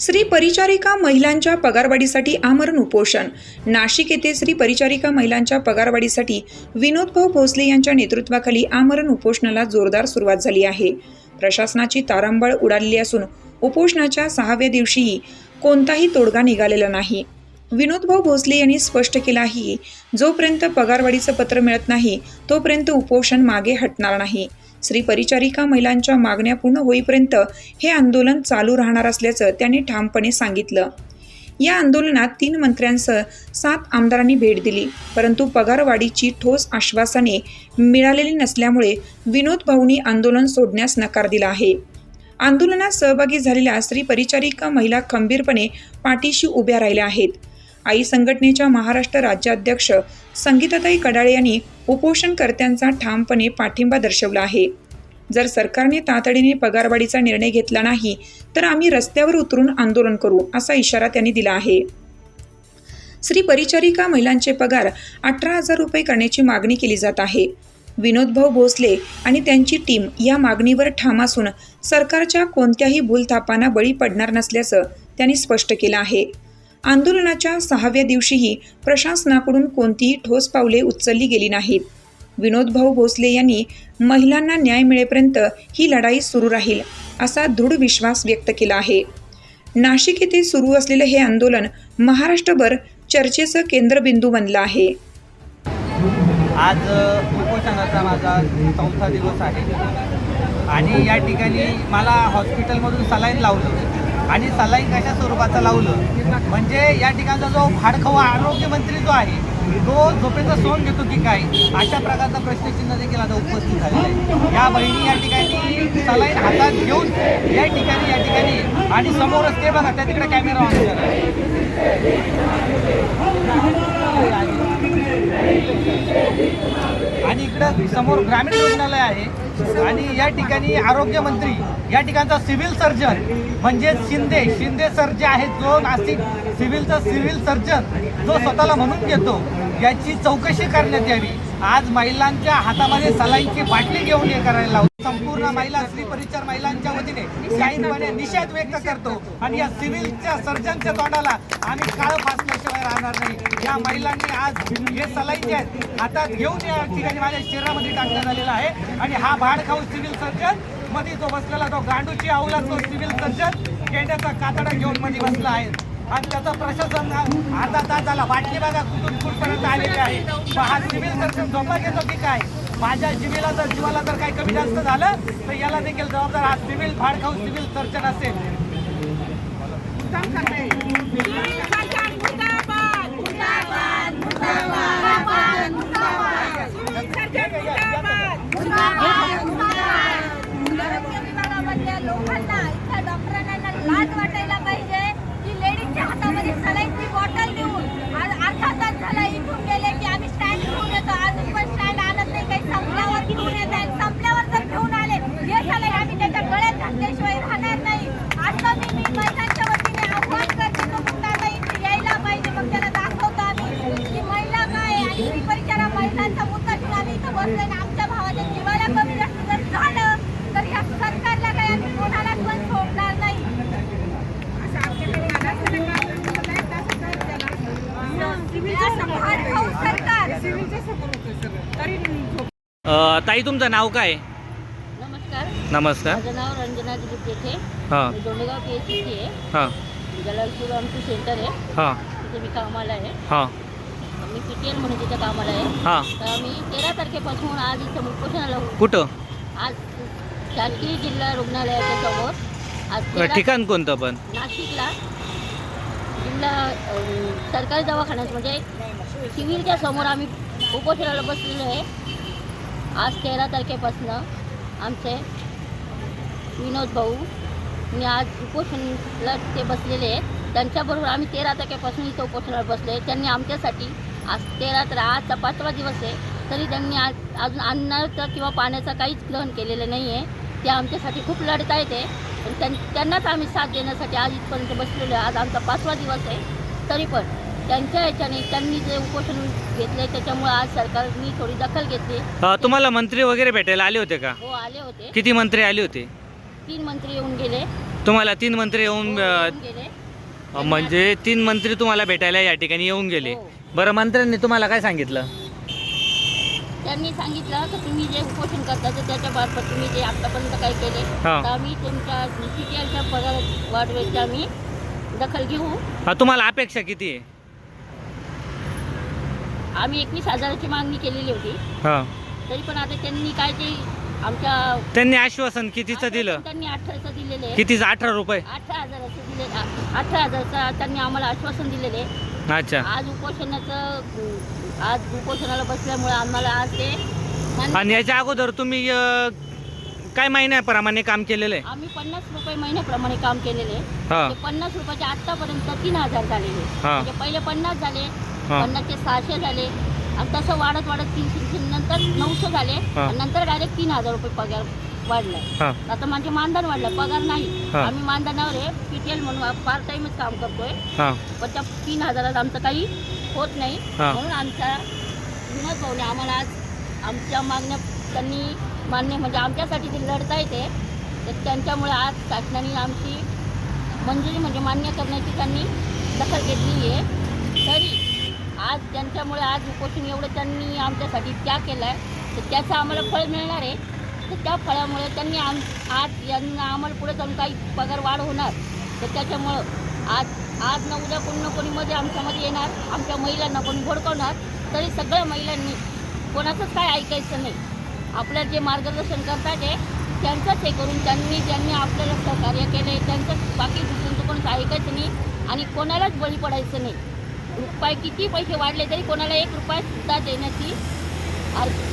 श्री परिचारिका महिलांच्या पगारवाढीसाठी आमरण उपोषण. नाशिक येथे श्री परिचारिका महिलांच्या पगारवाढीसाठी विनोदभाऊ भोसले यांच्या नेतृत्वाखाली आमरण उपोषणाला जोरदार सुरुवात झाली आहे. प्रशासनाची तारांबळ उडालेली असून उपोषणाच्या सहाव्या दिवशीही कोणताही तोडगा निघालेला नाही. विनोदभाऊ भोसले यांनी स्पष्ट केलं आहे की जोपर्यंत पगारवाढीचं पत्र मिळत नाही तोपर्यंत उपोषण मागे हटणार नाही. श्री परिचारिका महिलांच्या मागण्या पूर्ण होईपर्यंत हे आंदोलन चालू राहणार असल्याचं त्यांनी ठामपणे सांगितलं. या आंदोलनात तीन मंत्र्यांसह सात आमदारांनी भेट दिली परंतु पगारवाढीची ठोस आश्वासने मिळालेली नसल्यामुळे विनोद भाऊंनी आंदोलन सोडण्यास नकार दिला आहे. आंदोलनात सहभागी झालेल्या स्त्री परिचारिका महिला खंबीरपणे पाठीशी उभ्या राहिल्या आहेत. आई संघटनेच्या महाराष्ट्र राज्याध्यक्ष संगीताताई कडाळे यांनी उपोषणकर्त्यांचा ठामपणे पाठिंबा दर्शवला आहे. जर सरकारने तातडीने पगारवाढीचा निर्णय घेतला नाही तर आम्ही रस्त्यावर उतरून आंदोलन करू असा इशारा त्यांनी दिला आहे. श्री परिचारिका महिलांचे पगार अठरा हजार रुपये करण्याची मागणी केली जात आहे. विनोदभाऊ भोसले आणि त्यांची टीम या मागणीवर ठाम असून सरकारच्या कोणत्याही भूलथापांना बळी पडणार नसल्याचं त्यांनी स्पष्ट केलं आहे. आंदोलनाच्या सहाव्या दिवशीही प्रशासनाकडून कोणतीही ठोस पावले उचलली गेली नाहीत. विनोदभाऊ भोसले यांनी महिलांना न्याय मिळेपर्यंत ही लढाई सुरू राहील असा दृढ विश्वास व्यक्त केला आहे. नाशिक येथे सुरू असलेलं हे आंदोलन महाराष्ट्रभर चर्चेचं केंद्रबिंदू बनलं आहे. आज उपोषणाचा माझा चौथा दिवस आहे. आणि या ठिकाणी मला हॉस्पिटलमधून सलाईन लावलं आणि सलाईन कशा स्वरूपाचं लावलं? म्हणजे या ठिकाणचा जो भाडखवा आरोग्यमंत्री जो आहे तो झोपेचं सोन घेतो की काय? अशा प्रकारचा प्रश्नचिन्ह देखील आता उपस्थित झालेलं आहे. या बहिणी या ठिकाणी सलाईन हातात घेऊन या ठिकाणी या ठिकाणी आणि समोरच ते बघा त्या तिकडे कॅमेरा ऑन आणि इकडं समोर ग्रामीण रुग्णालय आहे. आणि या ठिकाणी आरोग्यमंत्री या ठिकाणचा सिव्हिल सर्जन म्हणजे शिंदे शिंदे सर जे आहेत जो नाशिक सिव्हिलचा सिव्हिल सर्जन जो स्वतःला म्हणून घेतो याची चौकशी करण्यात यावी. आज महिलांच्या हातामध्ये सलाईची बाटली घेऊन हे करायला लावतो. संपूर्ण महिला स्त्री परिचार महिलांच्या वतीने जाहीरपणे निषेध व्यक्त करतो. आणि या सिव्हिलच्या सर्जनच्या तोंडाला आम्ही काळ फासल्याशिवाय राहणार नाही. या महिलांनी आज हे सलाई जे आहेत हातात घेऊन या ठिकाणी माझ्या शरीरामध्ये टाकण्यात आलेला आहे. आणि हा भाडखाऊ सिव्हिल सर्जनमध्ये जो बसलेला तो गांडूची आऊला तो सिव्हिल सर्जन गेंड्याचा कातडा घेऊन मध्ये बसला आहे. आणि त्याचा प्रशासन अर्धा तास झाला. बाटली बघा कुठून कुठपर्यंत आलेली आहे. हा सिव्हिल सर्जन झोपा घेतो की काय? माझ्या जीवीला जर जीवाला जर काही कमी जास्त झालं तर याला देखील जबाबदार हा सिव्हिल फाडखाऊ सिव्हिल सर्जन असेल लोकांना इथल्या डॉक्टरांना लाज वाटायला पाहिजे की लेडीजच्या हातामध्ये सलाईनची बॉटल देऊन आज अर्धा तास झाला इथून गेले की आम्ही स्टँड घेऊन येतो अजून पण स्टँड आणत नाही काही संपल्यावर घेऊन येत आहेत संपल्यावर जर घेऊन आले हे झालंय आम्ही त्याच्या गळ्यात घातल्याशिवाय राहणार नाही असं मी मी महिलांच्या वतीने आव्हान करते तो मुद्दा आता इथे यायला पाहिजे मग त्याला दाखवतो आम्ही की महिला काय आहे आणि स्त्री परिचारा महिलांचा मुद्दा घेऊन आम्ही इथं बसलोय आणि आमच्या भावाच्या जीवाला कमी जास्त जर झालं तर या सरकारला काय आम्ही कोणालाच पण सोडणार नाही असं भाडखाऊ सरकार अ, ताई तुमचं नाव काय? नमस्कार. नमस्कार. माझं नाव रंजना दिलीप पेठे हां. मी दोंडेगाव पी एच सी आहे हां. जलालपूर आमचं सेंटर आहे हां. तिथे मी कामाला आहे. हां. मी पी टी एल म्हणून तिथे कामाला आहे. हां. तर मी तेरा तारखेपासून आज इथं उपोषणाला कुठं? आज शासकीय जिल्हा रुग्णालयाच्या समोर. आज तेरा- ठिकाण कोणतं पण? नाशिकला जिल्हा अं, सरकारी दवाखान्यात म्हणजे सिव्हिलच्या समोर आम्ही उपोषणाला बसलेलो आहे. आज तेरा तारखेपासनं आमचे विनोद भाऊ मी आज उपोषणाला ते बसलेले आहेत. त्यांच्याबरोबर आम्ही तेरा तारखेपासून इथं उपोषणावर बसलो आहे त्यांनी आमच्यासाठी आज तेरा तर आजचा पाचवा दिवस आहे. तरी त्यांनी आज अजून अन्नाचं किंवा पाण्याचं काहीच ग्रहण केलेलं नाही आहे ते आमच्यासाठी खूप लढत आहेत ते पण त्यां त्यांनाच आम्ही साथ देण्यासाठी आज इथपर्यंत बसलेलो आहे. आज आमचा पाचवा दिवस आहे. तरी पण त्यांच्या ह्याच्याने त्यांनी जे उपोषण घेतलं त्याच्यामुळे आज सरकारनी थोडी दखल घेतली. अ, तुम्हाला मंत्री वगैरे भेटायला आले होते का? हो आले होते. किती मंत्री आले होते? तीन मंत्री येऊन गेले. तुम्हाला तीन मंत्री येऊन अ, येऊन गेले. म्हणजे तीन मंत्री तुम्हाला भेटायला या ठिकाणी येऊन गेले. हो. बरं मंत्र्यांनी तुम्हाला काय सांगितलं? त्यांनी सांगितलं की तुम्ही जे उपोषण करता तर त्याच्या मार्फत तुम्ही जे आतापर्यंत काय केले हा. तर आम्ही तुमच्या सीटीएलच्या पगार वाढवायची आम्ही दखल घेऊ. हा, तुम्हाला अपेक्षा किती आहे? आम्ही एकवीस हजाराची मागणी केलेली होती. हा. तरी पण आता त्यांनी काय ते आमच्या त्यांनी आश्वासन कितीचं दिलं? त्यांनी अठराचं दिलेलं आहे. कितीचं? अठरा रुपये? अठरा हजाराचं दिले अठरा हजाराचं त्यांनी आम्हाला आश्वासन दिलेले आहे. अच्छा. आज उपोषणाचं आज उपोषणाला बसल्यामुळे आम्हाला आज ते मान्य- आणि याच्या अगोदर तुम्ही अ, काय महिन्याप्रमाणे काम केलेलं आहे? आम्ही पन्नास रुपये महिन्याप्रमाणे काम केलेले आहे. हा. ते पन्नास रुपयाचे आतापर्यंत तीन हजार झालेले हा. म्हणजे पहिले पन्नास झाले हा. पन्नासचे सहाशे झाले. आणि तसं वाढत वाढत तीनशे तीनशे नंतर नऊशे झाले. हा. आणि नंतर डायरेक्ट तीन हजार रुपये पगार वाढलाय. हा. आता माझे मानधन वाढलं. पगार नाही. हा. आम्ही मानधनावर आहे. पीटीएल म्हणून पार्ट टाइमच काम करतोय. हा. पण त्या तीन हजारात आमचं काही होत नाही. हा. म्हणून आमच्या विनोद भाऊने आम्हाला आज आमच्या मागण्या त्यांनी मान्य म्हणजे आमच्यासाठी ते लढता येते तर त्यांच्यामुळे आज शासनाने आमची मंजुरी म्हणजे मान्य करण्याची त्यांनी दखल घेतली आहे. तरी आज त्यांच्यामुळे आज उपोषण एवढं त्यांनी आमच्यासाठी त्या केला आहे तर त्याचं आम्हाला फळ मिळणार आहे. तर त्या फळामुळे त्यांनी आम आज यांना आम्हाला पुढे जाऊन काही पगार वाढ होणार. तर त्याच्यामुळं आज आज ना उद्या कोणी ना कोणीमध्ये आमच्यामध्ये येणार. आमच्या महिलांना कोणी भडकवणार. तरी सगळ्या महिलांनी कोणाचंच काय ऐकायचं नाही. आपल्याला जे मार्गदर्शन करतात आहे त्यांचंच हे करून त्यांनी ज्यांनी आपल्याला सहकार्य केले त्यांचंच बाकी दुसऱ्यांचं कोणचं ऐकायचं नाही. आणि कोणालाच बळी पडायचं नाही. रुपये किती पैसे वाढले तरी कोणाला एक रुपया सुद्धा देण्याची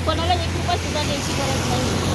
कोणाला एक रुपया सुद्धा द्यायची गरज नाही.